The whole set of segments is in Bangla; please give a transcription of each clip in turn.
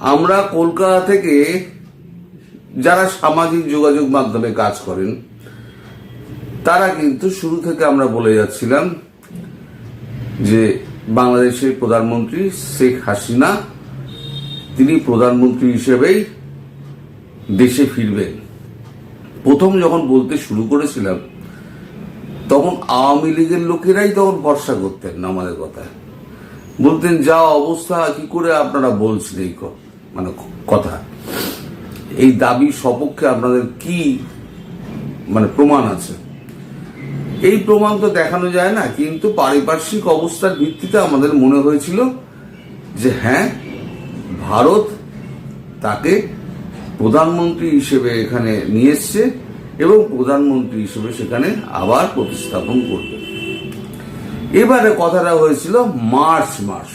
আমরা কলকাতা থেকে যারা সামাজিক যোগাযোগ মাধ্যমে কাজ করেন, তারা কিন্তু শুরু থেকে আমরা বলে যাচ্ছিলাম যে বাংলাদেশের প্রধানমন্ত্রী শেখ হাসিনা, তিনি প্রধানমন্ত্রী হিসেবেই দেশে ফিরবেন। প্রথম যখন বলতে শুরু করেছিলাম, তখন আওয়ামী লীগের লোকেরাই তখন ভরসা করতেন আমাদের কথায়। বলতেন, যা অবস্থা, কি করে আপনারা বলছেন এই ক- মানে কথা। এই দাবি সপক্ষে আপনাদের কি মানে প্রমাণ আছে? এই প্রমাণ তো দেখানো যায় না, কিন্তু পারিপার্শ্বিক অবস্থার ভিত্তিতে আমাদের মনে হয়েছিল যে হ্যাঁ ভারত তাকে প্রধানমন্ত্রী হিসেবে এখানে নিয়ে এসছে এবং প্রধানমন্ত্রী হিসেবে সেখানে আবার প্রতিস্থাপন করবে। এবারে কথাটা হয়েছিল মার্চ মাস।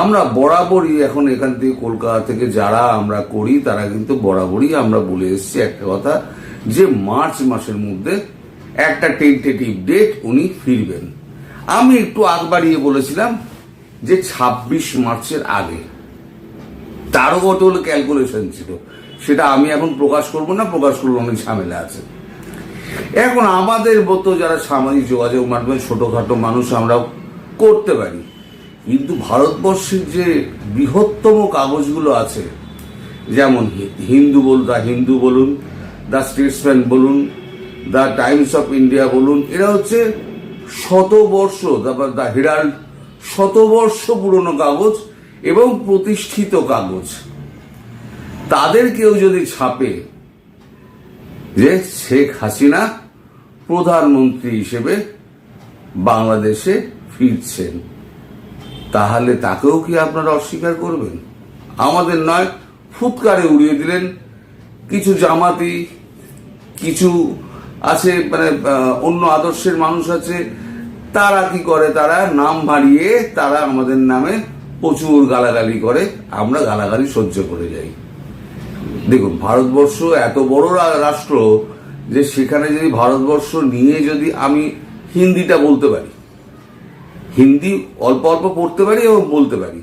আমরা বরাবরই এখন এখান থেকে কলকাতা থেকে যারা আমরা করি, তারা কিন্তু বরাবরই আমরা বলে এসেছি একটা কথা, যে মার্চ মাসের মধ্যে একটা টেন্টেটিভ ডেট উনি ফিরবেন। আমি একটু আগ বাড়িয়ে বলেছিলাম যে ছাব্বিশ মার্চের আগে। তারও কত হলো ক্যালকুলেশন ছিল। সেটা আমি এখন প্রকাশ করব না, প্রকাশ করলে অনেক ঝামেলা আছে। এখন আমাদের মতো যারা সামাজিক যোগাযোগ মাধ্যমে ছোটখাটো মানুষ আমরা করতে পারি। কিন্তু ভারতবর্ষের যে বৃহত্তম কাগজগুলো আছে, যেমন হিন্দু বল দ্য হিন্দু বলুন দ্য স্টেটসম্যান বলুন দ্য টাইমস অফ ইন্ডিয়া বলুন, এরা হচ্ছে শতবর্ষ, তারপর দ্য হেরাল্ড, শতবর্ষ পুরনো কাগজ এবং প্রতিষ্ঠিত কাগজ। তাদের কেউ যদি ছাপে যে শেখ হাসিনা প্রধানমন্ত্রী হিসেবে বাংলাদেশে ফিরছেন। তাহলে তাকেও কি আপনারা অস্বীকার করবেন? আমাদের নয়, ফুৎকারে উড়িয়ে দিলেন। কিছু জামাতি, কিছু আছে মানে অন্য আদর্শের মানুষ আছে, তারা কি করে? তারা নাম বাড়িয়ে তারা আমাদের নামে প্রচুর গালাগালি করে। আমরা গালাগালি সহ্য করে যাই। দেখুন, ভারতবর্ষ এত বড় রাষ্ট্র যে সেখানে যদি ভারতবর্ষ নিয়ে যদি আমি হিন্দিটা বলতে পারি হিন্দি অল্প অল্প পড়তে পারি এবং বলতে পারি।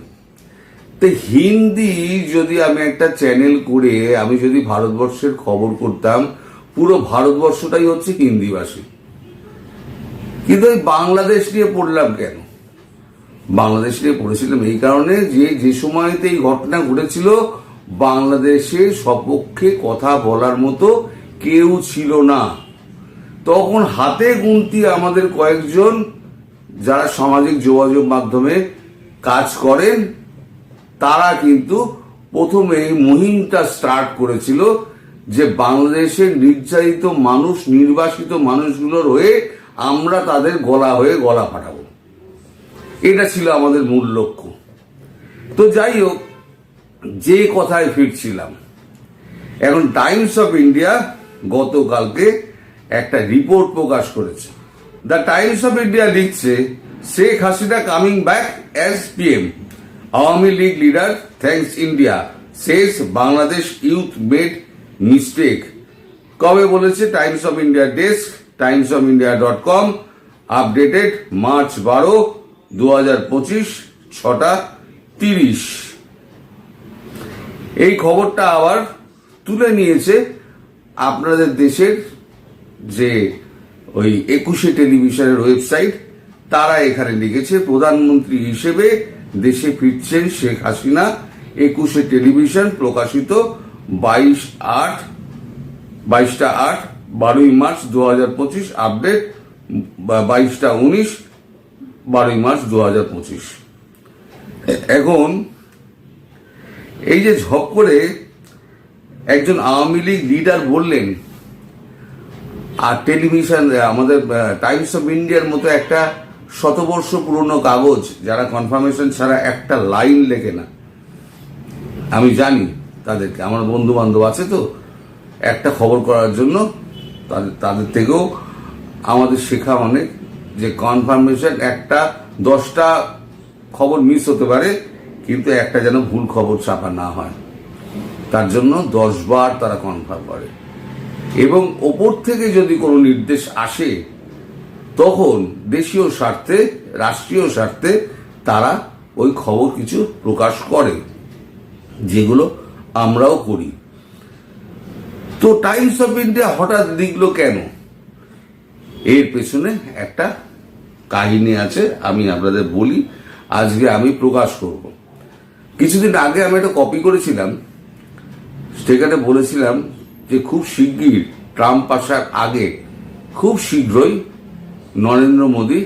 তো হিন্দি যদি আমি একটা চ্যানেল করে আমি যদি ভারতবর্ষের খবর করতাম, পুরো ভারতবর্ষটাই হচ্ছে হিন্দিভাষী। কিন্তু ওই বাংলাদেশ নিয়ে পড়লাম কেন? বাংলাদেশ নিয়ে পড়েছিলাম এই কারণে যে যে সময়তে এই ঘটনা ঘটেছিল, বাংলাদেশে সপক্ষে কথা বলার মতো কেউ ছিল না। তখন হাতে গুনতি আমাদের কয়েকজন যারা সামাজিক যোগাযোগ মাধ্যমে কাজ করেন, তারা কিন্তু প্রথমে এই মুহিমটা স্টার্ট করেছিল যে বাংলাদেশের নির্যাতিত মানুষ, নির্বাসিত মানুষগুলোর হয়ে আমরা তাদের গলা হয়ে গলা ফাটাবো। এটা ছিল আমাদের মূল লক্ষ্য। তো যাই হোক, যে কথায় ফিরছিলাম, এখন টাইমস অফ ইন্ডিয়া গতকালকে একটা রিপোর্ট প্রকাশ করেছে। দ্য টাইমস অফ ইন্ডিয়া লিখছে, Sheikh Hasina coming back as PM Awami League leader thanks India শেষ বাংলাদেশ ইউথ মেড মিস্টেক কবে বলেছে Times of India desk Times of India dot com updated March বারো দু হাজার পঁচিশ, ছটা তিরিশ। এই খবরটা আবার তুলে নিয়েছে আপনাদের দেশের যে ওই একুশে টেলিভিশনের ওয়েবসাইট, তারা এখানে লিখেছে, প্রধানমন্ত্রী হিসেবে দেশে ফিরছেন শেখ হাসিনা। একুশে টেলিভিশন প্রকাশিত বাইশ আট, বাইশটা আট, বারোই মার্চ দু হাজার পঁচিশ, আপডেট বাইশটা উনিশ, বারোই মার্চ দু হাজার পঁচিশ। এখন এই যে ঝপ করে একজন আওয়ামী লীগ লিডার বললেন আর টেলিভিশন আমাদের টাইমস অফ ইন্ডিয়ার মতো একটা শতবর্ষ পুরনো কাগজ যারা কনফার্মেশন ছাড়া একটা লাইন লেখে না। আমি জানি তাদেরকে, আমার বন্ধু বান্ধব আছে তো, একটা খবর করার জন্য তাদের তাদের থেকেও আমাদের শেখা অনেক যে কনফার্মেশন একটা দশটা খবর মিস হতে পারে, কিন্তু একটা যেন ভুল খবর ছাপা না হয়। তার জন্য দশ বার তারা কনফার্ম করে। এবং ওপর থেকে যদি কোনো নির্দেশ আসে, তখন দেশীয় স্বার্থে, রাষ্ট্রীয় স্বার্থে তারা ওই খবর কিছু প্রকাশ করে, যেগুলো আমরাও করি। তো টাইমস অফ ইন্ডিয়া হঠাৎ লিখলো কেন? এর পেছনে একটা কাহিনী আছে, আমি আপনাদের বলি, আজকে আমি প্রকাশ করব। কিছুদিন আগে আমি একটা কপি করেছিলাম সেখানে বলেছিলাম যে খুব শিগগির ট্রাম্প আসার আগে খুব শীঘ্রই নরেন্দ্র মোদী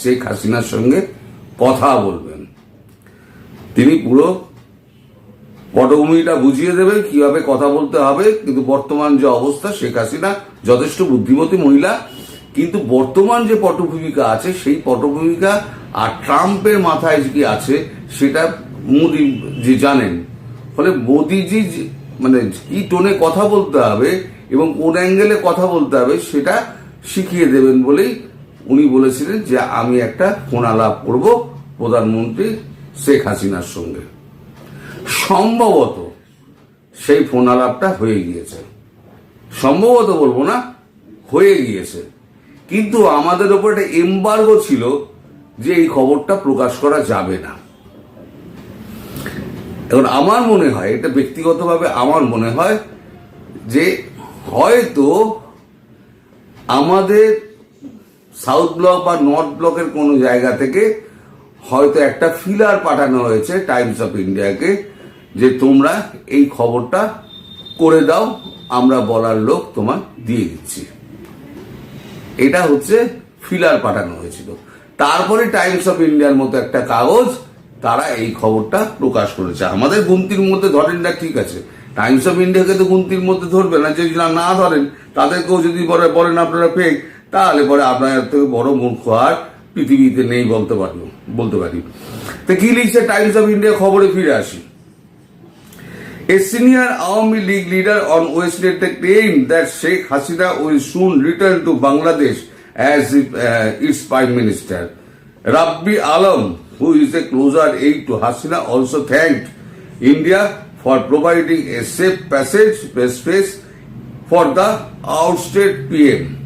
শেখ হাসিনার সঙ্গে কথা বলবেন। তিনি পুরো পটভূমিটা বুঝিয়ে দেবেন, কীভাবে কথা বলতে হবে, কিন্তু বর্তমান যে অবস্থা, শেখ হাসিনা যথেষ্ট বুদ্ধিমতী মহিলা, কিন্তু বর্তমান যে পটভূমিকা আছে, সেই পটভূমিকা আর ট্রাম্পের মাথায় কি আছে, সেটা মোদি যে জানেন। ফলে মোদিজি মানে কি টোনে কথা বলতে হবে এবং কোন অ্যাঙ্গেলে কথা বলতে হবে সেটা শিখিয়ে দেবেন বলেই উনি বলেছিলেন যে আমি একটা ফোন আলাপ করব প্রধানমন্ত্রী শেখ হাসিনার সঙ্গে। সম্ভবত সেই ফোন আলাপটা হয়ে গিয়েছে। সম্ভবত বলব না, হয়ে গিয়েছে। কিন্তু আমাদের ওপর একটা এম্বার্গো ছিল যে এই খবরটা প্রকাশ করা যাবে না। এখন আমার মনে হয়, এটা ব্যক্তিগতভাবে আমার মনে হয়, যে হয়তো আমাদের সাউথ ব্লক বা নর্থ ব্লকের কোনো জায়গা থেকে হয়তো একটা ফিলার পাঠানো হয়েছে টাইমস অফ ইন্ডিয়াকে যে তোমরা এই খবরটা করে দাও, আমরা বলার লোক তোমার দিয়ে দিচ্ছি। এটা হচ্ছে ফিলার পাঠানো হয়েছিল। তারপরে টাইমস অফ ইন্ডিয়ার মতো একটা কাগজ তারা এই খবরটা প্রকাশ করেছে। আমাদের গুমতির মধ্যে ধরেন না ঠিক আছে। টাইমস অফ ইন্ডিয়াকে তো গুমতির মধ্যে ধরবে না যদি না ধরেন তাদেরকেও যদি পরে বলেন আপনারা ফেক তাহলে পরে আপনার থেকে বড় মূর্খ আর পৃথিবীতে নেই বলতে পারি বলতে পারি। তো কি লিখছে টাইমস অফ ইন্ডিয়া খবরে ফিরে আসি। A senior Awami League leader on Wednesday claimed that Sheikh Hasina will soon return to Bangladesh as if, uh, its prime minister. Rabbi Alam, who is a closer aide to Hasina, also thanked India for providing a safe passage space for the ousted PM.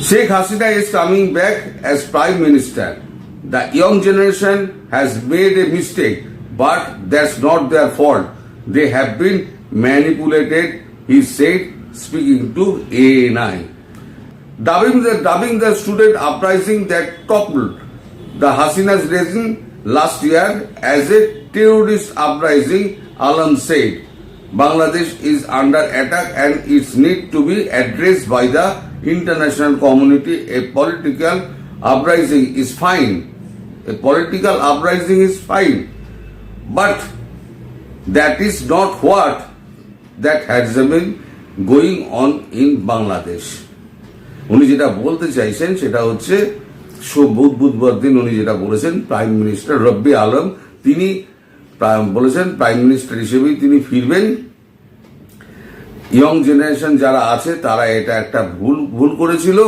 Sheikh Hasina is coming back as Prime Minister. The young generation has made a mistake, but that's not their fault. They have been manipulated, he said, speaking to ANI. Dubbing the, dubbing the student uprising that toppled the Hasina's regime last year as a terrorist uprising, Alam said. Bangladesh is under attack and its need to be addressed by the international community. A political uprising is fine. A political uprising is fine. But that is not what that has been going on in Bangladesh. উনি যেটা বলতে চাইছেন সেটা হচ্ছে বুধ বুধবার দিন উনি যেটা বলেছেন প্রাইম মিনিস্টার রব্বি আলম, তিনি বলেছেন প্রাইম মিনিস্টার হিসেবেই তিনি ফিরবেন। ইয়ং জেনারেশন যারা আছে, তারা এটা একটা ভুল ভুল করেছিল,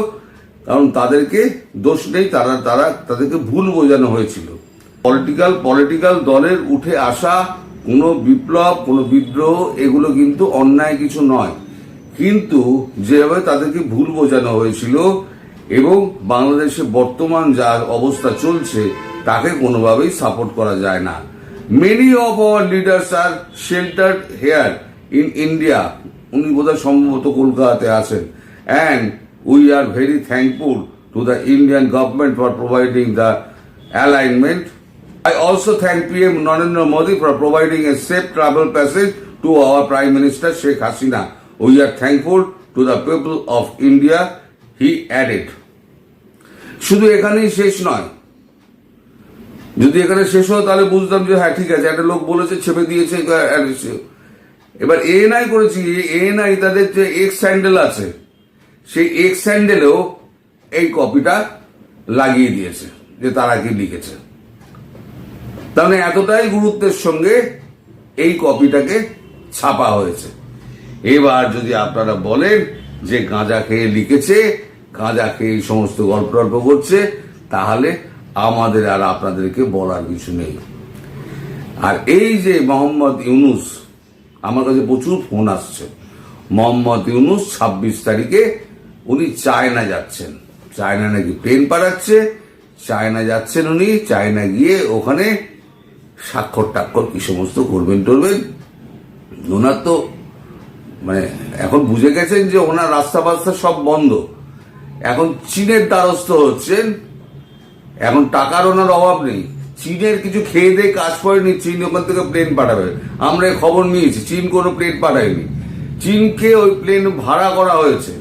কারণ তাদেরকে দোষ নেই, তারা তারা তাদেরকে ভুল বোঝানো হয়েছিল। পলিটিক্যাল পলিটিক্যাল দলের উঠে আসা কোনো বিপ্লব, কোনো বিদ্রোহ, এগুলো কিন্তু অন্যায় কিছু নয়। কিন্তু যেভাবে তাদেরকে ভুল বোঝানো হয়েছিল এবং বাংলাদেশে বর্তমান যার অবস্থা চলছে, তাকে কোনোভাবেই সাপোর্ট করা যায় না many of our leaders are sheltered here in India উনি বোধহয় সম্ভবত কলকাতাতে আছেন and we are very thankful to the Indian government for providing the alignment. I also thank PM Narendra Modi for providing a safe travel passage to our Prime Minister Sheikh Hasina. We are thankful to the people of India, he added. শুধু এখানেই শেষ নয়। যদি এখানে শেষ হয় তাহলে বুঝতাম যে হ্যাঁ ঠিক আছে একটা লোক বলেছে ছেপে দিয়েছে এবার এএনআই করেছি এএনআই তাদের যে এক্স স্যান্ডেল আছে সেই এক্স স্যান্ডেলেও এই কপিটা লাগিয়ে দিয়েছে যে তারা কি লিখেছে। তাহলে এতটাই গুরুত্বের সঙ্গে এই কপিটাকে ছাপা হয়েছে। এবার যদি আপনারা বলেন যে গাঁজা খেয়ে লিখেছে, গাঁজা খেয়ে এই সমস্ত গল্প টল্প করছে, তাহলে আমাদের আর আপনাদেরকে বলার কিছু নেই। আর এই যে মোহাম্মদ ইউনুস, আমার কাছে প্রচুর ফোন আসছে। মোহাম্মদ ইউনুস ছাব্বিশ তারিখে উনি চায়না যাচ্ছেন। চায়না নাকি প্লেন পাঠাচ্ছে, চায়না যাচ্ছেন উনি, চায়না গিয়ে ওখানে স্বাক্ষর টাক্ষর কি সমস্ত করবেন টরবেন ওনার তো মানে এখন বুঝে গেছেন যে ওনার রাস্তা বাস্তা সব বন্ধ। এখন চীনের দ্বারস্থ হচ্ছেন, এখন টাকার ওনার অভাব নেই। চীনের কিছু খেয়ে দিয়ে কাজ করেনি, চীন ওখান থেকে প্লেন পাঠাবে। আমরা খবর নিয়েছি, চীন কোনো প্লেন পাঠায়নি। চীনকে ওই প্লেন ভাড়া করা হয়েছে।